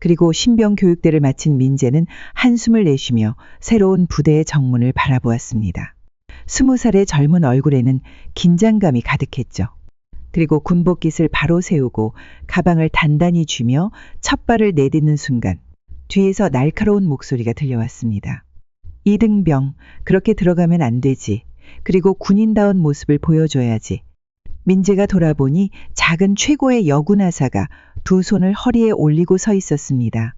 그리고 신병 교육대를 마친 민재는 한숨을 내쉬며 새로운 부대의 정문을 바라보았습니다. 스무 살의 젊은 얼굴에는 긴장감이 가득했죠. 그리고 군복깃을 바로 세우고 가방을 단단히 쥐며 첫 발을 내딛는 순간 뒤에서 날카로운 목소리가 들려왔습니다. 이등병, 그렇게 들어가면 안 되지. 그리고 군인다운 모습을 보여줘야지. 민재가 돌아보니 작은 최고의 여군하사가 두 손을 허리에 올리고 서 있었습니다.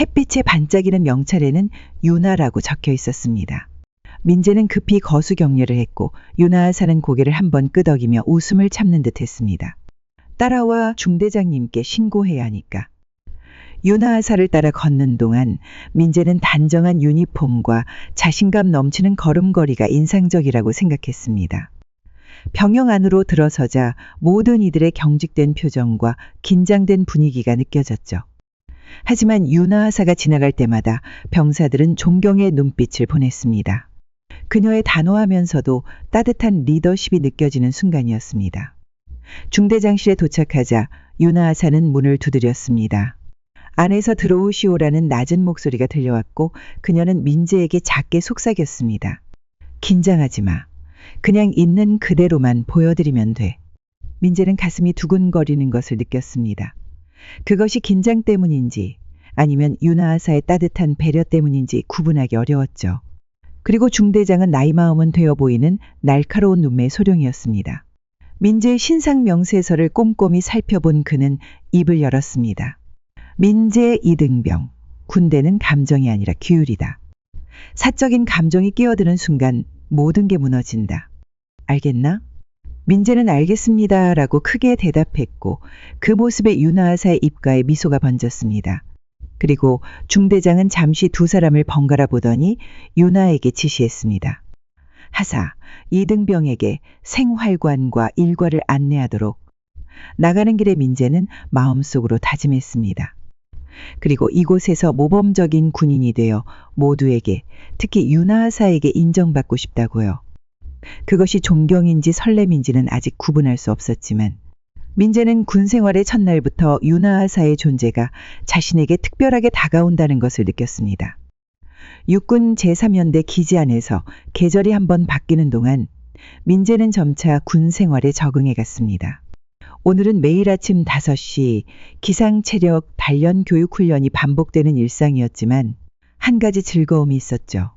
햇빛에 반짝이는 명찰에는 유나라고 적혀 있었습니다. 민재는 급히 거수 격려를 했고 유나하사는 고개를 한번 끄덕이며 웃음을 참는 듯 했습니다. 따라와 중대장님께 신고해야 하니까. 유나하사를 따라 걷는 동안 민재는 단정한 유니폼과 자신감 넘치는 걸음걸이가 인상적이라고 생각했습니다. 병영 안으로 들어서자 모든 이들의 경직된 표정과 긴장된 분위기가 느껴졌죠. 하지만 유나하사가 지나갈 때마다 병사들은 존경의 눈빛을 보냈습니다. 그녀의 단호하면서도 따뜻한 리더십이 느껴지는 순간이었습니다. 중대장실에 도착하자 유나하사는 문을 두드렸습니다. 안에서 들어오시오라는 낮은 목소리가 들려왔고 그녀는 민재에게 작게 속삭였습니다. 긴장하지 마. 그냥 있는 그대로만 보여드리면 돼. 민재는 가슴이 두근거리는 것을 느꼈습니다. 그것이 긴장 때문인지 아니면 유나하사의 따뜻한 배려 때문인지 구분하기 어려웠죠. 그리고 중대장은 나이 마음은 되어 보이는 날카로운 눈매 소룡이었습니다. 민재의 신상 명세서를 꼼꼼히 살펴본 그는 입을 열었습니다. 민재 이등병. 군대는 감정이 아니라 규율이다. 사적인 감정이 끼어드는 순간 모든 게 무너진다. 알겠나? 민재는 알겠습니다. 라고 크게 대답했고 그 모습에 윤하사의 입가에 미소가 번졌습니다. 그리고 중대장은 잠시 두 사람을 번갈아 보더니 윤하에게 지시했습니다. 하사, 이등병에게 생활관과 일과를 안내하도록 나가는 길에 민재는 마음속으로 다짐했습니다. 그리고 이곳에서 모범적인 군인이 되어 모두에게 특히 윤하사에게 인정받고 싶다고요. 그것이 존경인지 설렘인지는 아직 구분할 수 없었지만 민재는 군 생활의 첫날부터 윤하하사의 존재가 자신에게 특별하게 다가온다는 것을 느꼈습니다. 육군 제3연대 기지 안에서 계절이 한번 바뀌는 동안 민재는 점차 군 생활에 적응해 갔습니다. 오늘은 매일 아침 5시 기상체력 단련 교육 훈련이 반복되는 일상이었지만 한 가지 즐거움이 있었죠.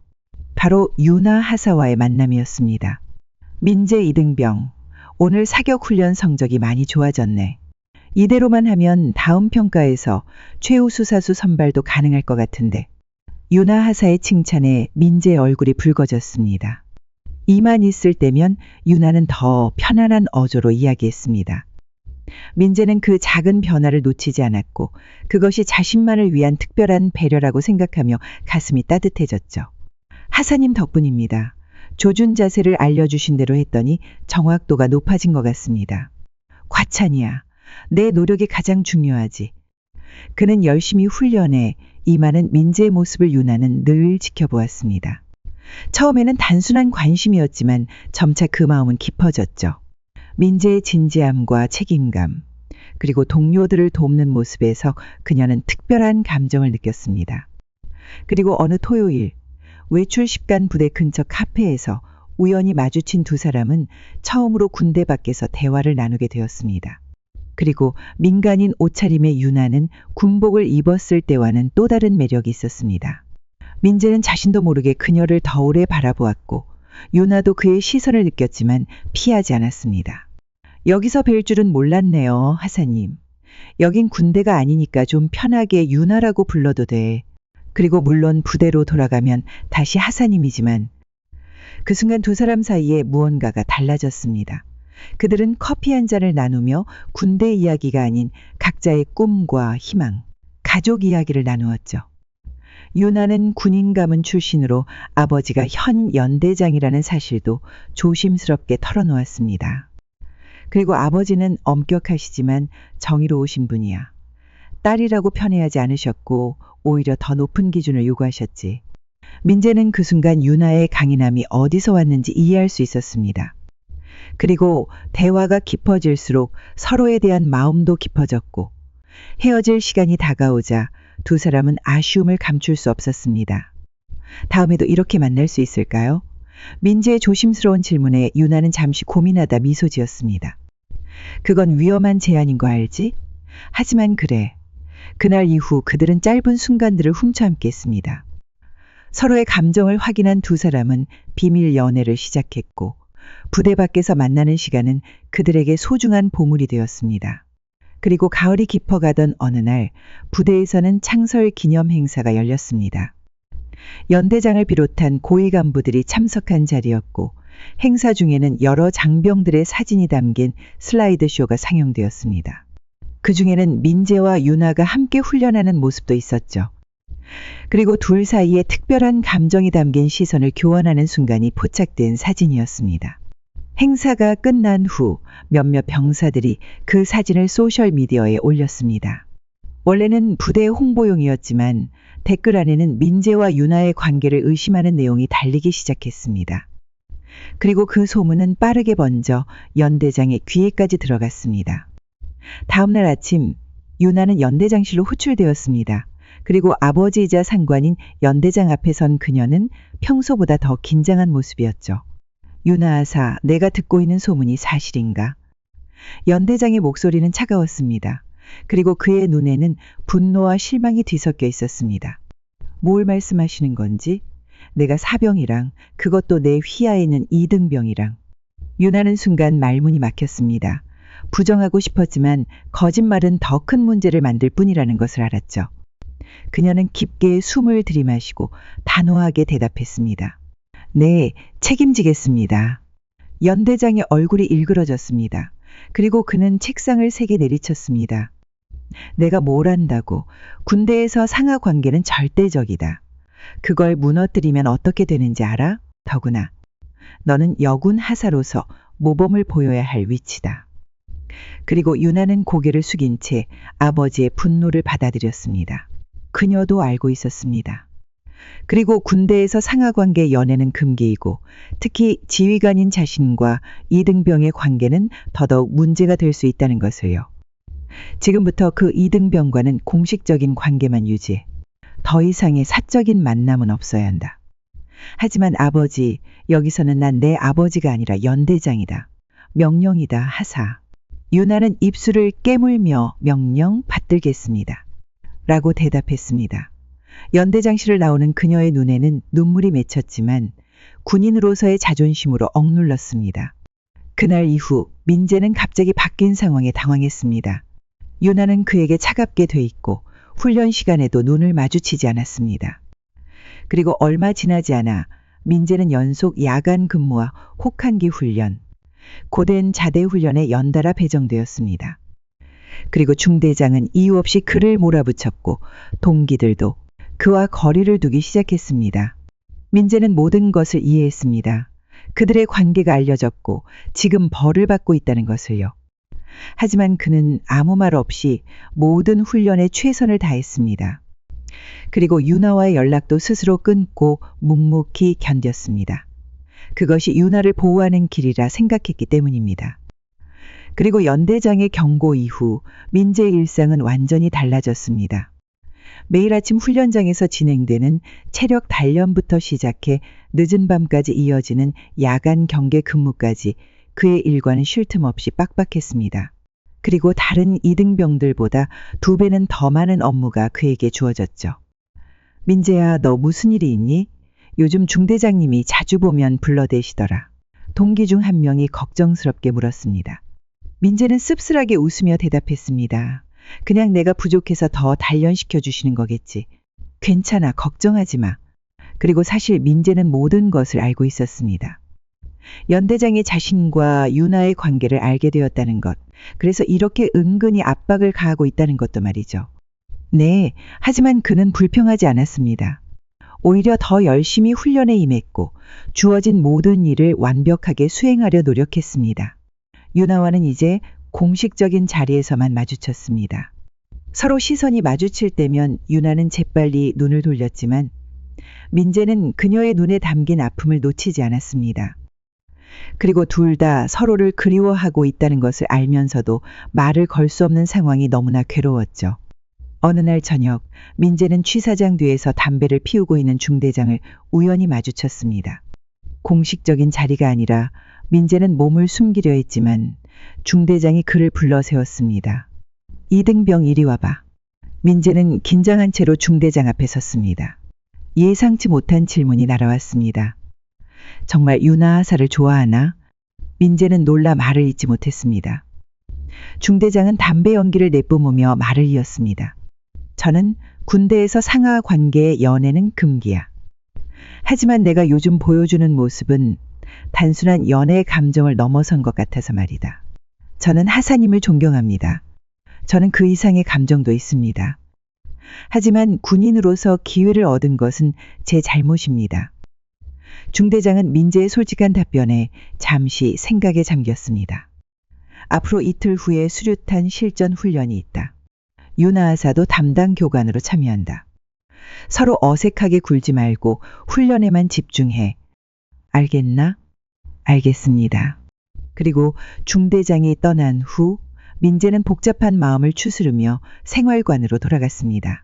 바로 유나 하사와의 만남이었습니다. 민재 이등병, 오늘 사격 훈련 성적이 많이 좋아졌네. 이대로만 하면 다음 평가에서 최우 수사수 선발도 가능할 것 같은데. 유나 하사의 칭찬에 민재의 얼굴이 붉어졌습니다. 이만 있을 때면 유나는 더 편안한 어조로 이야기했습니다. 민재는 그 작은 변화를 놓치지 않았고 그것이 자신만을 위한 특별한 배려라고 생각하며 가슴이 따뜻해졌죠. 하사님 덕분입니다. 조준 자세를 알려주신 대로 했더니 정확도가 높아진 것 같습니다. 과찬이야. 내 노력이 가장 중요하지. 그는 열심히 훈련해 이만은 민재의 모습을 유나는 늘 지켜보았습니다. 처음에는 단순한 관심이었지만 점차 그 마음은 깊어졌죠. 민재의 진지함과 책임감, 그리고 동료들을 돕는 모습에서 그녀는 특별한 감정을 느꼈습니다. 그리고 어느 토요일, 외출 10간 부대 근처 카페에서 우연히 마주친 두 사람은 처음으로 군대 밖에서 대화를 나누게 되었습니다. 그리고 민간인 옷차림의 유나는 군복을 입었을 때와는 또 다른 매력이 있었습니다. 민재는 자신도 모르게 그녀를 더 오래 바라보았고 유나도 그의 시선을 느꼈지만 피하지 않았습니다. 여기서 뵐 줄은 몰랐네요, 하사님. 여긴 군대가 아니니까 좀 편하게 유나라고 불러도 돼. 그리고 물론 부대로 돌아가면 다시 하사님이지만 그 순간 두 사람 사이에 무언가가 달라졌습니다. 그들은 커피 한 잔을 나누며 군대 이야기가 아닌 각자의 꿈과 희망, 가족 이야기를 나누었죠. 유나는 군인 가문 출신으로 아버지가 현 연대장이라는 사실도 조심스럽게 털어놓았습니다. 그리고 아버지는 엄격하시지만 정의로우신 분이야. 딸이라고 편애하지 않으셨고 오히려 더 높은 기준을 요구하셨지. 민재는 그 순간 유나의 강인함이 어디서 왔는지 이해할 수 있었습니다. 그리고 대화가 깊어질수록 서로에 대한 마음도 깊어졌고 헤어질 시간이 다가오자 두 사람은 아쉬움을 감출 수 없었습니다. 다음에도 이렇게 만날 수 있을까요? 민재의 조심스러운 질문에 유나는 잠시 고민하다 미소 지었습니다. 그건 위험한 제안인 거 알지? 하지만 그래. 그날 이후 그들은 짧은 순간들을 훔쳐 함께 했습니다. 서로의 감정을 확인한 두 사람은 비밀 연애를 시작했고 부대 밖에서 만나는 시간은 그들에게 소중한 보물이 되었습니다. 그리고 가을이 깊어가던 어느 날 부대에서는 창설 기념 행사가 열렸습니다. 연대장을 비롯한 고위 간부들이 참석한 자리였고 행사 중에는 여러 장병들의 사진이 담긴 슬라이드 쇼가 상영되었습니다. 그 중에는 민재와 유나가 함께 훈련하는 모습도 있었죠. 그리고 둘 사이에 특별한 감정이 담긴 시선을 교환하는 순간이 포착된 사진이었습니다. 행사가 끝난 후 몇몇 병사들이 그 사진을 소셜미디어에 올렸습니다. 원래는 부대 홍보용이었지만 댓글 안에는 민재와 유나의 관계를 의심하는 내용이 달리기 시작했습니다. 그리고 그 소문은 빠르게 번져 연대장의 귀에까지 들어갔습니다. 다음날 아침 유나는 연대장실로 호출되었습니다. 그리고 아버지이자 상관인 연대장 앞에 선 그녀는 평소보다 더 긴장한 모습이었죠. 유나아사, 내가 듣고 있는 소문이 사실인가? 연대장의 목소리는 차가웠습니다. 그리고 그의 눈에는 분노와 실망이 뒤섞여 있었습니다. 뭘 말씀하시는 건지? 내가 사병이랑 그것도 내 휘하에 있는 이등병이랑. 유나는 순간 말문이 막혔습니다. 부정하고 싶었지만 거짓말은 더 큰 문제를 만들 뿐이라는 것을 알았죠. 그녀는 깊게 숨을 들이마시고 단호하게 대답했습니다. 네, 책임지겠습니다. 연대장의 얼굴이 일그러졌습니다. 그리고 그는 책상을 세게 내리쳤습니다. 내가 뭘 한다고 군대에서 상하 관계는 절대적이다. 그걸 무너뜨리면 어떻게 되는지 알아? 더구나 너는 여군 하사로서 모범을 보여야 할 위치다. 그리고 유나는 고개를 숙인 채 아버지의 분노를 받아들였습니다. 그녀도 알고 있었습니다. 그리고 군대에서 상하관계 연애는 금기이고 특히 지휘관인 자신과 이등병의 관계는 더더욱 문제가 될 수 있다는 것을요. 지금부터 그 이등병과는 공식적인 관계만 유지해. 더 이상의 사적인 만남은 없어야 한다. 하지만 아버지, 여기서는 난 내 아버지가 아니라 연대장이다. 명령이다, 하사. 유나는 입술을 깨물며 명령 받들겠습니다. 라고 대답했습니다. 연대장실을 나오는 그녀의 눈에는 눈물이 맺혔지만 군인으로서의 자존심으로 억눌렀습니다. 그날 이후 민재는 갑자기 바뀐 상황에 당황했습니다. 유나는 그에게 차갑게 돼 있고 훈련 시간에도 눈을 마주치지 않았습니다. 그리고 얼마 지나지 않아 민재는 연속 야간 근무와 혹한기 훈련, 고된 자대 훈련에 연달아 배정되었습니다. 그리고 중대장은 이유 없이 그를 몰아붙였고 동기들도 그와 거리를 두기 시작했습니다. 민재는 모든 것을 이해했습니다. 그들의 관계가 알려졌고 지금 벌을 받고 있다는 것을요. 하지만 그는 아무 말 없이 모든 훈련에 최선을 다했습니다. 그리고 유나와의 연락도 스스로 끊고 묵묵히 견뎠습니다. 그것이 유나를 보호하는 길이라 생각했기 때문입니다. 그리고 연대장의 경고 이후 민재의 일상은 완전히 달라졌습니다. 매일 아침 훈련장에서 진행되는 체력 단련부터 시작해 늦은 밤까지 이어지는 야간 경계 근무까지 그의 일과는 쉴 틈 없이 빡빡했습니다. 그리고 다른 이등병들보다 두 배는 더 많은 업무가 그에게 주어졌죠. 민재야, 너 무슨 일이 있니? 요즘 중대장님이 자주 보면 불러대시더라. 동기 중 한 명이 걱정스럽게 물었습니다. 민재는 씁쓸하게 웃으며 대답했습니다. 그냥 내가 부족해서 더 단련시켜 주시는 거겠지. 괜찮아, 걱정하지 마. 그리고 사실 민재는 모든 것을 알고 있었습니다. 연대장이 자신과 유나의 관계를 알게 되었다는 것, 그래서 이렇게 은근히 압박을 가하고 있다는 것도 말이죠. 네, 하지만 그는 불평하지 않았습니다. 오히려 더 열심히 훈련에 임했고 주어진 모든 일을 완벽하게 수행하려 노력했습니다. 유나와는 이제 공식적인 자리에서만 마주쳤습니다. 서로 시선이 마주칠 때면 유나는 재빨리 눈을 돌렸지만 민재는 그녀의 눈에 담긴 아픔을 놓치지 않았습니다. 그리고 둘 다 서로를 그리워하고 있다는 것을 알면서도 말을 걸 수 없는 상황이 너무나 괴로웠죠. 어느 날 저녁, 민재는 취사장 뒤에서 담배를 피우고 있는 중대장을 우연히 마주쳤습니다. 공식적인 자리가 아니라 민재는 몸을 숨기려 했지만 중대장이 그를 불러 세웠습니다. 이등병 이리 와봐. 민재는 긴장한 채로 중대장 앞에 섰습니다. 예상치 못한 질문이 날아왔습니다. 정말 유나하사를 좋아하나? 민재는 놀라 말을 잇지 못했습니다. 중대장은 담배 연기를 내뿜으며 말을 이었습니다. 저는 군대에서 상하 관계의 연애는 금기야. 하지만 내가 요즘 보여주는 모습은 단순한 연애의 감정을 넘어선 것 같아서 말이다. 저는 하사님을 존경합니다. 저는 그 이상의 감정도 있습니다. 하지만 군인으로서 기회를 얻은 것은 제 잘못입니다. 중대장은 민재의 솔직한 답변에 잠시 생각에 잠겼습니다. 앞으로 이틀 후에 수류탄 실전 훈련이 있다. 유나하사도 담당 교관으로 참여한다. 서로 어색하게 굴지 말고 훈련에만 집중해. 알겠나? 알겠습니다. 그리고 중대장이 떠난 후 민재는 복잡한 마음을 추스르며 생활관으로 돌아갔습니다.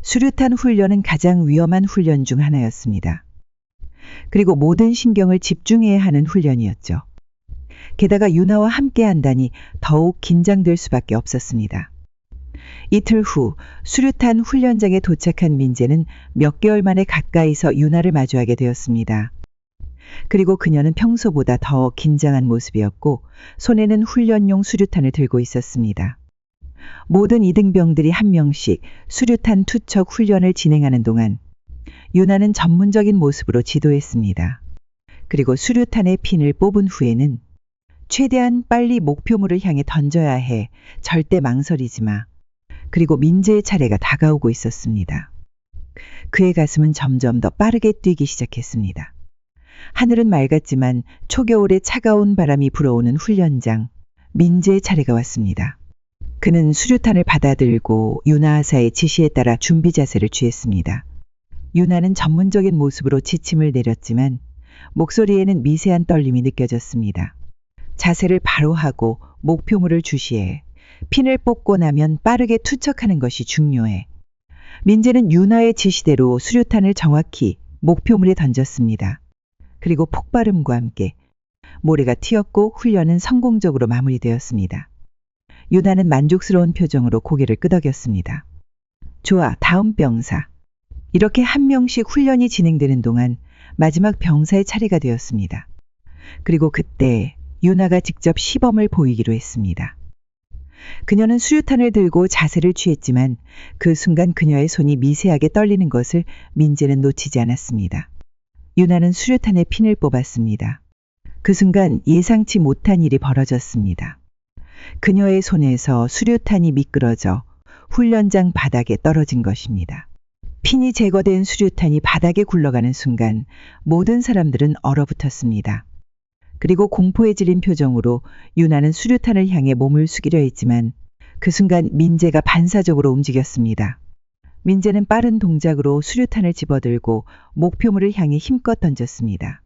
수류탄 훈련은 가장 위험한 훈련 중 하나였습니다. 그리고 모든 신경을 집중해야 하는 훈련이었죠. 게다가 유나와 함께 한다니 더욱 긴장될 수밖에 없었습니다. 이틀 후 수류탄 훈련장에 도착한 민재는 몇 개월 만에 가까이서 유나를 마주하게 되었습니다. 그리고 그녀는 평소보다 더 긴장한 모습이었고 손에는 훈련용 수류탄을 들고 있었습니다. 모든 이등병들이 한 명씩 수류탄 투척 훈련을 진행하는 동안 유나는 전문적인 모습으로 지도했습니다. 그리고 수류탄의 핀을 뽑은 후에는 최대한 빨리 목표물을 향해 던져야 해. 절대 망설이지 마. 그리고 민재의 차례가 다가오고 있었습니다. 그의 가슴은 점점 더 빠르게 뛰기 시작했습니다. 하늘은 맑았지만 초겨울에 차가운 바람이 불어오는 훈련장. 민재의 차례가 왔습니다. 그는 수류탄을 받아들고 유나하사의 지시에 따라 준비 자세를 취했습니다. 유나는 전문적인 모습으로 지침을 내렸지만 목소리에는 미세한 떨림이 느껴졌습니다. 자세를 바로 하고 목표물을 주시해 핀을 뽑고 나면 빠르게 투척하는 것이 중요해. 민재는 유나의 지시대로 수류탄을 정확히 목표물에 던졌습니다. 그리고 폭발음과 함께 모래가 튀었고 훈련은 성공적으로 마무리되었습니다. 유나는 만족스러운 표정으로 고개를 끄덕였습니다. 좋아, 다음 병사. 이렇게 한 명씩 훈련이 진행되는 동안 마지막 병사의 차례가 되었습니다. 그리고 그때 유나가 직접 시범을 보이기로 했습니다. 그녀는 수류탄을 들고 자세를 취했지만 그 순간 그녀의 손이 미세하게 떨리는 것을 민재는 놓치지 않았습니다. 유나는 수류탄의 핀을 뽑았습니다. 그 순간 예상치 못한 일이 벌어졌습니다. 그녀의 손에서 수류탄이 미끄러져 훈련장 바닥에 떨어진 것입니다. 핀이 제거된 수류탄이 바닥에 굴러가는 순간 모든 사람들은 얼어붙었습니다. 그리고 공포에 질린 표정으로 유나는 수류탄을 향해 몸을 숙이려 했지만 그 순간 민재가 반사적으로 움직였습니다. 민재는 빠른 동작으로 수류탄을 집어들고 목표물을 향해 힘껏 던졌습니다.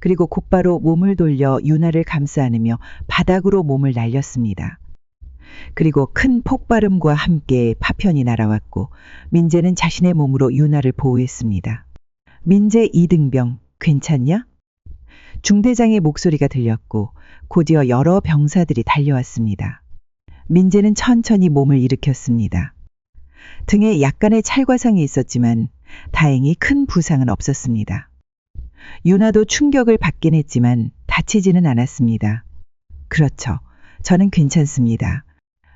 그리고 곧바로 몸을 돌려 유나를 감싸 안으며 바닥으로 몸을 날렸습니다. 그리고 큰 폭발음과 함께 파편이 날아왔고 민재는 자신의 몸으로 유나를 보호했습니다. 민재 이등병 괜찮냐? 중대장의 목소리가 들렸고 곧이어 여러 병사들이 달려왔습니다. 민재는 천천히 몸을 일으켰습니다. 등에 약간의 찰과상이 있었지만 다행히 큰 부상은 없었습니다. 유나도 충격을 받긴 했지만 다치지는 않았습니다. 그렇죠. 저는 괜찮습니다.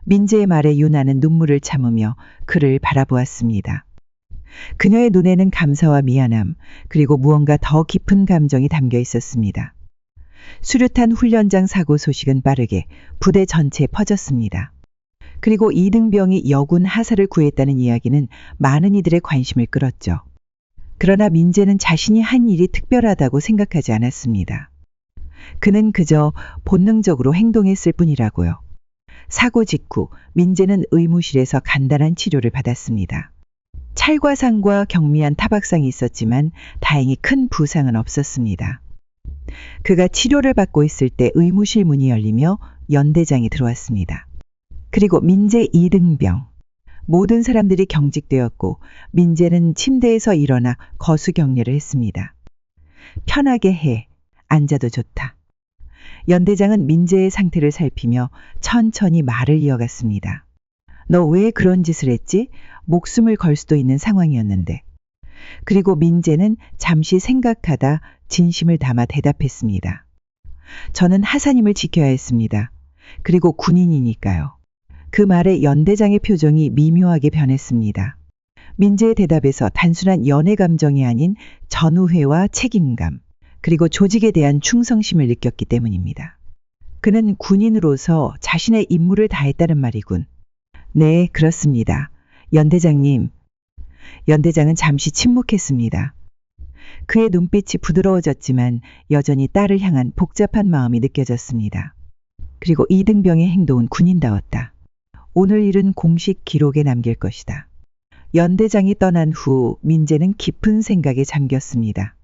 민재의 말에 유나는 눈물을 참으며 그를 바라보았습니다. 그녀의 눈에는 감사와 미안함, 그리고 무언가 더 깊은 감정이 담겨 있었습니다. 수류탄 훈련장 사고 소식은 빠르게 부대 전체에 퍼졌습니다. 그리고 이등병이 여군 하사를 구했다는 이야기는 많은 이들의 관심을 끌었죠. 그러나 민재는 자신이 한 일이 특별하다고 생각하지 않았습니다. 그는 그저 본능적으로 행동했을 뿐이라고요. 사고 직후 민재는 의무실에서 간단한 치료를 받았습니다. 찰과상과 경미한 타박상이 있었지만 다행히 큰 부상은 없었습니다. 그가 치료를 받고 있을 때 의무실 문이 열리며 연대장이 들어왔습니다. 그리고 민재 이등병. 모든 사람들이 경직되었고 민재는 침대에서 일어나 거수경례를 했습니다. 편하게 해. 앉아도 좋다. 연대장은 민재의 상태를 살피며 천천히 말을 이어갔습니다. 너 왜 그런 짓을 했지? 목숨을 걸 수도 있는 상황이었는데. 그리고 민재는 잠시 생각하다 진심을 담아 대답했습니다. 저는 하사님을 지켜야 했습니다. 그리고 군인이니까요. 그 말에 연대장의 표정이 미묘하게 변했습니다. 민재의 대답에서 단순한 연애 감정이 아닌 전우회와 책임감, 그리고 조직에 대한 충성심을 느꼈기 때문입니다. 그는 군인으로서 자신의 임무를 다했다는 말이군. 네, 그렇습니다. 연대장님. 연대장은 잠시 침묵했습니다. 그의 눈빛이 부드러워졌지만 여전히 딸을 향한 복잡한 마음이 느껴졌습니다. 그리고 이등병의 행동은 군인다웠다. 오늘 일은 공식 기록에 남길 것이다. 연대장이 떠난 후 민재는 깊은 생각에 잠겼습니다.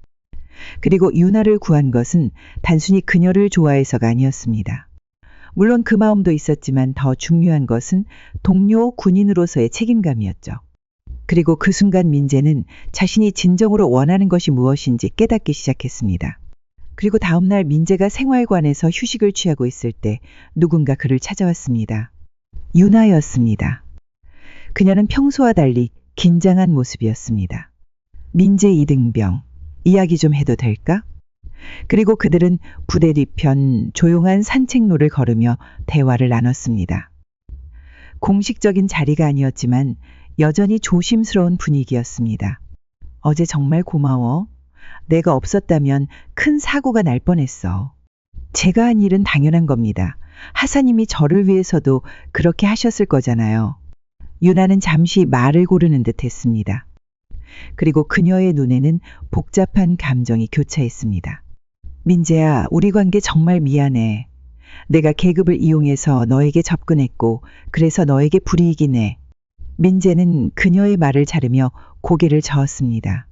그리고 유나를 구한 것은 단순히 그녀를 좋아해서가 아니었습니다. 물론 그 마음도 있었지만 더 중요한 것은 동료 군인으로서의 책임감이었죠. 그리고 그 순간 민재는 자신이 진정으로 원하는 것이 무엇인지 깨닫기 시작했습니다. 그리고 다음날 민재가 생활관에서 휴식을 취하고 있을 때 누군가 그를 찾아왔습니다. 유나였습니다. 그녀는 평소와 달리 긴장한 모습이었습니다. 민재 이등병, 이야기 좀 해도 될까? 그리고 그들은 부대 뒤편 조용한 산책로를 걸으며 대화를 나눴습니다. 공식적인 자리가 아니었지만 여전히 조심스러운 분위기였습니다. 어제 정말 고마워. 내가 없었다면 큰 사고가 날 뻔했어. 제가 한 일은 당연한 겁니다. 하사님이 저를 위해서도 그렇게 하셨을 거잖아요. 유나는 잠시 말을 고르는 듯 했습니다. 그리고 그녀의 눈에는 복잡한 감정이 교차했습니다. 민재야, 우리 관계 정말 미안해. 내가 계급을 이용해서 너에게 접근했고, 그래서 너에게 불이익이 네. 민재는 그녀의 말을 자르며 고개를 저었습니다.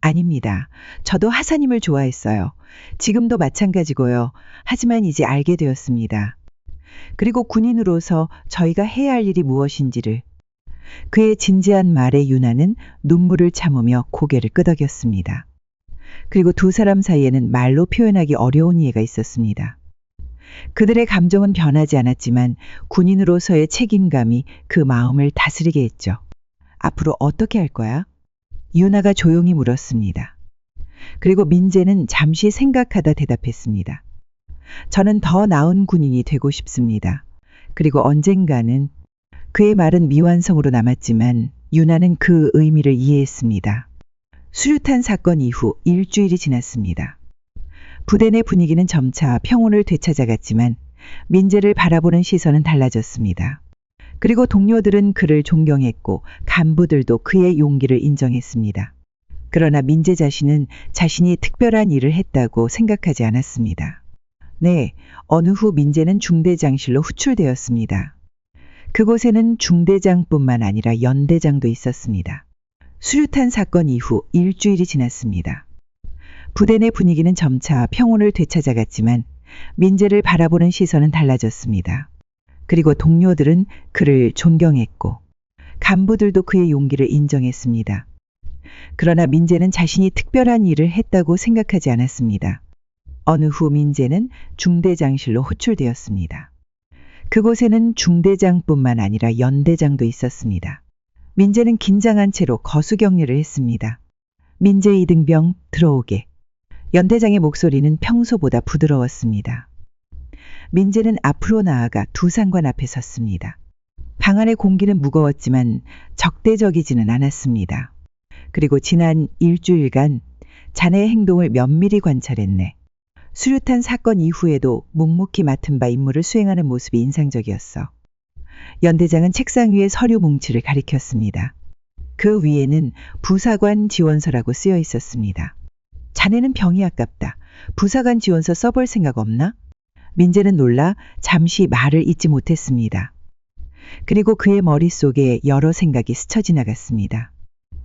아닙니다. 저도 하사님을 좋아했어요. 지금도 마찬가지고요. 하지만 이제 알게 되었습니다. 그리고 군인으로서 저희가 해야 할 일이 무엇인지를 그의 진지한 말에 유나는 눈물을 참으며 고개를 끄덕였습니다. 그리고 두 사람 사이에는 말로 표현하기 어려운 이해가 있었습니다. 그들의 감정은 변하지 않았지만 군인으로서의 책임감이 그 마음을 다스리게 했죠. 앞으로 어떻게 할 거야? 유나가 조용히 물었습니다. 그리고 민재는 잠시 생각하다 대답했습니다. 저는 더 나은 군인이 되고 싶습니다. 그리고 언젠가는 그의 말은 미완성으로 남았지만 유나는 그 의미를 이해했습니다. 수류탄 사건 이후 일주일이 지났습니다. 부대 내 분위기는 점차 평온을 되찾아갔지만 민재를 바라보는 시선은 달라졌습니다. 그리고 동료들은 그를 존경했고 간부들도 그의 용기를 인정했습니다. 그러나 민재 자신은 자신이 특별한 일을 했다고 생각하지 않았습니다. 네, 어느 후 민재는 중대장실로 후출되었습니다. 그곳에는 중대장뿐만 아니라 연대장도 있었습니다. 수류탄 사건 이후 일주일이 지났습니다. 부대 내 분위기는 점차 평온을 되찾아갔지만 민재를 바라보는 시선은 달라졌습니다. 그리고 동료들은 그를 존경했고 간부들도 그의 용기를 인정했습니다. 그러나 민재는 자신이 특별한 일을 했다고 생각하지 않았습니다. 어느 후 민재는 중대장실로 호출되었습니다. 그곳에는 중대장뿐만 아니라 연대장도 있었습니다. 민재는 긴장한 채로 거수경례를 했습니다. 민재 이등병 들어오게. 연대장의 목소리는 평소보다 부드러웠습니다. 민재는 앞으로 나아가 두 상관 앞에 섰습니다. 방 안의 공기는 무거웠지만 적대적이지는 않았습니다. 그리고 지난 일주일간 자네의 행동을 면밀히 관찰했네. 수류탄 사건 이후에도 묵묵히 맡은 바 임무를 수행하는 모습이 인상적이었어. 연대장은 책상 위에 서류 뭉치를 가리켰습니다. 그 위에는 부사관 지원서라고 쓰여 있었습니다. 자네는 병이 아깝다. 부사관 지원서 써볼 생각 없나? 민재는 놀라 잠시 말을 잇지 못했습니다. 그리고 그의 머릿속에 여러 생각이 스쳐 지나갔습니다.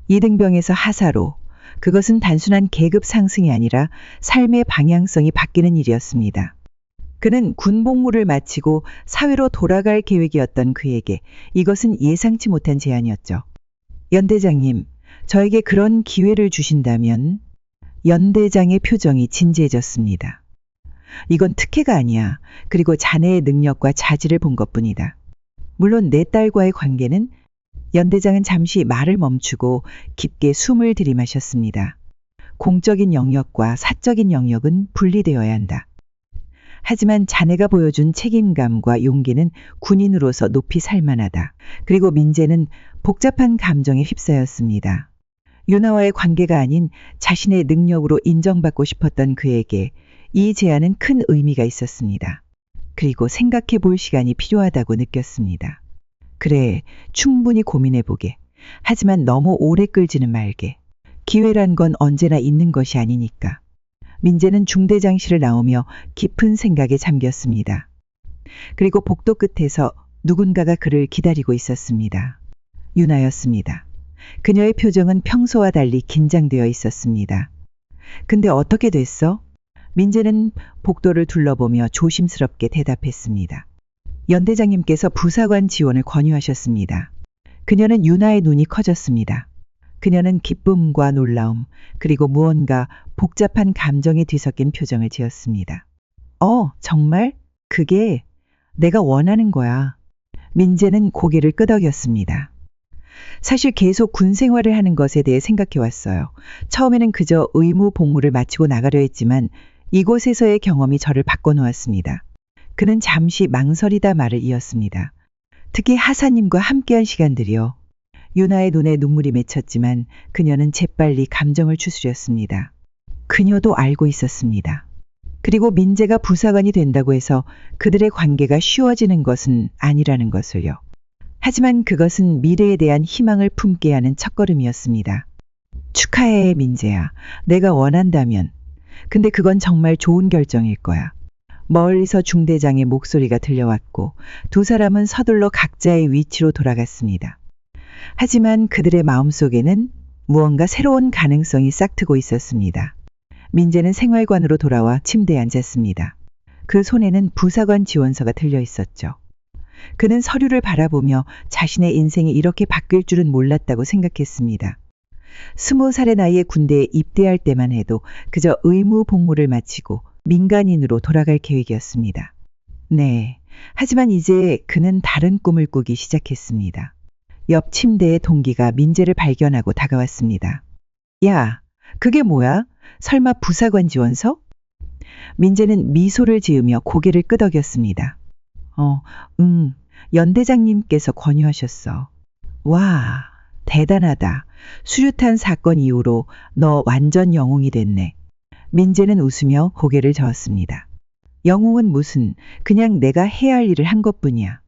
이등병에서 하사로, 그것은 단순한 계급 상승이 아니라 삶의 방향성이 바뀌는 일이었습니다. 그는 군 복무를 마치고 사회로 돌아갈 계획이었던 그에게 이것은 예상치 못한 제안이었죠. 연대장님, 저에게 그런 기회를 주신다면 연대장의 표정이 진지해졌습니다. 이건 특혜가 아니야. 그리고 자네의 능력과 자질을 본 것뿐이다. 물론 내 딸과의 관계는 연대장은 잠시 말을 멈추고 깊게 숨을 들이마셨습니다. 공적인 영역과 사적인 영역은 분리되어야 한다. 하지만 자네가 보여준 책임감과 용기는 군인으로서 높이 살만하다. 그리고 민재는 복잡한 감정에 휩싸였습니다. 유나와의 관계가 아닌 자신의 능력으로 인정받고 싶었던 그에게 이 제안은 큰 의미가 있었습니다. 그리고 생각해 볼 시간이 필요하다고 느꼈습니다. 그래, 충분히 고민해 보게. 하지만 너무 오래 끌지는 말게. 기회란 건 언제나 있는 것이 아니니까. 민재는 중대장실을 나오며 깊은 생각에 잠겼습니다. 그리고 복도 끝에서 누군가가 그를 기다리고 있었습니다. 유나였습니다. 그녀의 표정은 평소와 달리 긴장되어 있었습니다. 근데 어떻게 됐어? 민재는 복도를 둘러보며 조심스럽게 대답했습니다. 연대장님께서 부사관 지원을 권유하셨습니다. 그녀는 유나의 눈이 커졌습니다. 그녀는 기쁨과 놀라움, 그리고 무언가 복잡한 감정이 뒤섞인 표정을 지었습니다. 어, 정말? 그게 내가 원하는 거야. 민재는 고개를 끄덕였습니다. 사실 계속 군 생활을 하는 것에 대해 생각해 왔어요. 처음에는 그저 의무 복무를 마치고 나가려 했지만 이곳에서의 경험이 저를 바꿔놓았습니다. 그는 잠시 망설이다 말을 이었습니다. 특히 하사님과 함께한 시간들이요. 유나의 눈에 눈물이 맺혔지만 그녀는 재빨리 감정을 추스렸습니다. 그녀도 알고 있었습니다. 그리고 민재가 부사관이 된다고 해서 그들의 관계가 쉬워지는 것은 아니라는 것을요. 하지만 그것은 미래에 대한 희망을 품게 하는 첫걸음이었습니다. 축하해, 민재야. 내가 원한다면. 근데 그건 정말 좋은 결정일 거야. 멀리서 중대장의 목소리가 들려왔고 두 사람은 서둘러 각자의 위치로 돌아갔습니다. 하지만 그들의 마음속에는 무언가 새로운 가능성이 싹트고 있었습니다. 민재는 생활관으로 돌아와 침대에 앉았습니다. 그 손에는 부사관 지원서가 들려 있었죠. 그는 서류를 바라보며 자신의 인생이 이렇게 바뀔 줄은 몰랐다고 생각했습니다. 스무 살의 나이에 군대에 입대할 때만 해도 그저 의무 복무를 마치고 민간인으로 돌아갈 계획이었습니다. 네. 하지만 이제 그는 다른 꿈을 꾸기 시작했습니다. 옆 침대의 동기가 민재를 발견하고 다가왔습니다. 야, 그게 뭐야? 설마 부사관 지원서? 민재는 미소를 지으며 고개를 끄덕였습니다. 어, 응, 연대장님께서 권유하셨어. 와, 대단하다. 수류탄 사건 이후로 너 완전 영웅이 됐네. 민재는 웃으며 고개를 저었습니다. 영웅은 무슨, 그냥 내가 해야 할 일을 한 것뿐이야.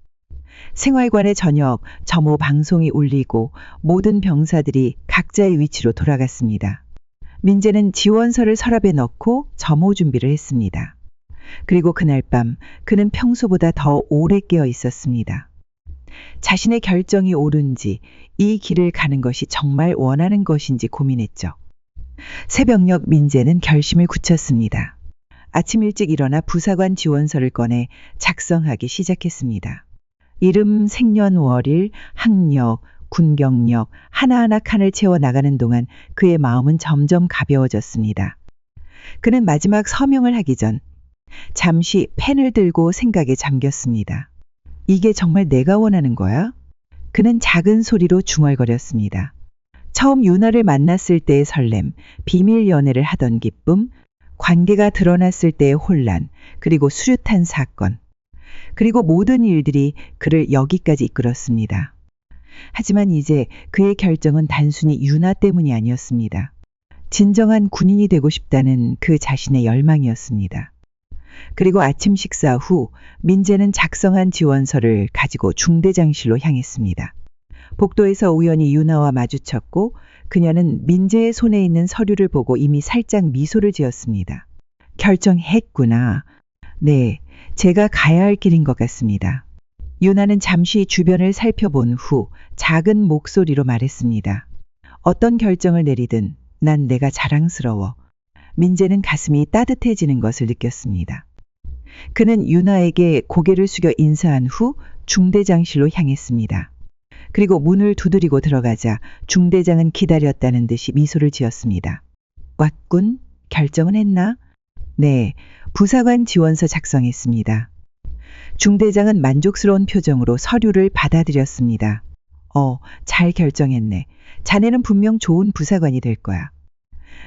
생활관의 저녁 점호 방송이 울리고 모든 병사들이 각자의 위치로 돌아갔습니다. 민재는 지원서를 서랍에 넣고 점호 준비를 했습니다. 그리고 그날 밤 그는 평소보다 더 오래 깨어 있었습니다. 자신의 결정이 옳은지 이 길을 가는 것이 정말 원하는 것인지 고민했죠. 새벽녘 민재는 결심을 굳혔습니다. 아침 일찍 일어나 부사관 지원서를 꺼내 작성하기 시작했습니다. 이름, 생년월일, 학력, 군경력 하나하나 칸을 채워 나가는 동안 그의 마음은 점점 가벼워졌습니다. 그는 마지막 서명을 하기 전 잠시 펜을 들고 생각에 잠겼습니다. 이게 정말 내가 원하는 거야? 그는 작은 소리로 중얼거렸습니다. 처음 유나를 만났을 때의 설렘, 비밀 연애를 하던 기쁨, 관계가 드러났을 때의 혼란, 그리고 수류탄 사건. 그리고 모든 일들이 그를 여기까지 이끌었습니다. 하지만 이제 그의 결정은 단순히 유나 때문이 아니었습니다. 진정한 군인이 되고 싶다는 그 자신의 열망이었습니다. 그리고 아침 식사 후 민재는 작성한 지원서를 가지고 중대장실로 향했습니다. 복도에서 우연히 유나와 마주쳤고 그녀는 민재의 손에 있는 서류를 보고 이미 살짝 미소를 지었습니다. 결정했구나. 네, 제가 가야 할 길인 것 같습니다. 유나는 잠시 주변을 살펴본 후 작은 목소리로 말했습니다. 어떤 결정을 내리든 난 내가 자랑스러워. 민재는 가슴이 따뜻해지는 것을 느꼈습니다. 그는 유나에게 고개를 숙여 인사한 후 중대장실로 향했습니다. 그리고 문을 두드리고 들어가자 중대장은 기다렸다는 듯이 미소를 지었습니다. 왔군? 결정은 했나? 네, 부사관 지원서 작성했습니다. 중대장은 만족스러운 표정으로 서류를 받아들였습니다. 어, 잘 결정했네. 자네는 분명 좋은 부사관이 될 거야.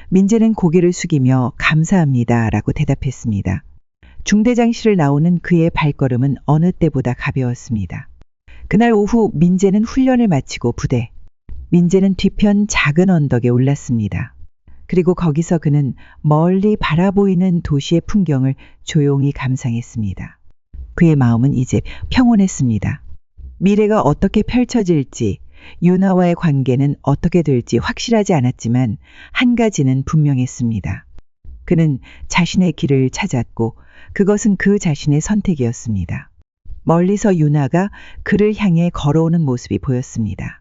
민재는 고개를 숙이며 감사합니다 라고 대답했습니다. 중대장실을 나오는 그의 발걸음은 어느 때보다 가벼웠습니다. 그날 오후 민재는 훈련을 마치고 부대. 민재는 뒤편 작은 언덕에 올랐습니다. 그리고 거기서 그는 멀리 바라보이는 도시의 풍경을 조용히 감상했습니다. 그의 마음은 이제 평온했습니다. 미래가 어떻게 펼쳐질지, 유나와의 관계는 어떻게 될지 확실하지 않았지만 한 가지는 분명했습니다. 그는 자신의 길을 찾았고 그것은 그 자신의 선택이었습니다. 멀리서 유나가 그를 향해 걸어오는 모습이 보였습니다.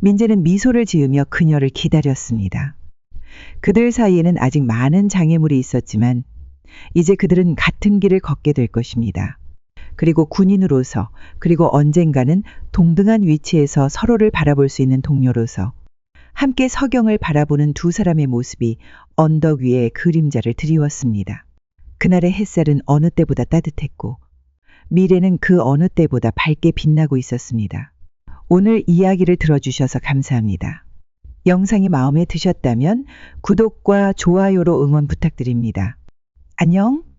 민재는 미소를 지으며 그녀를 기다렸습니다. 그들 사이에는 아직 많은 장애물이 있었지만 이제 그들은 같은 길을 걷게 될 것입니다. 그리고 군인으로서 그리고 언젠가는 동등한 위치에서 서로를 바라볼 수 있는 동료로서 함께 서경을 바라보는 두 사람의 모습이 언덕 위에 그림자를 드리웠습니다. 그날의 햇살은 어느 때보다 따뜻했고 미래는 그 어느 때보다 밝게 빛나고 있었습니다. 오늘 이야기를 들어주셔서 감사합니다. 영상이 마음에 드셨다면 구독과 좋아요로 응원 부탁드립니다. 안녕!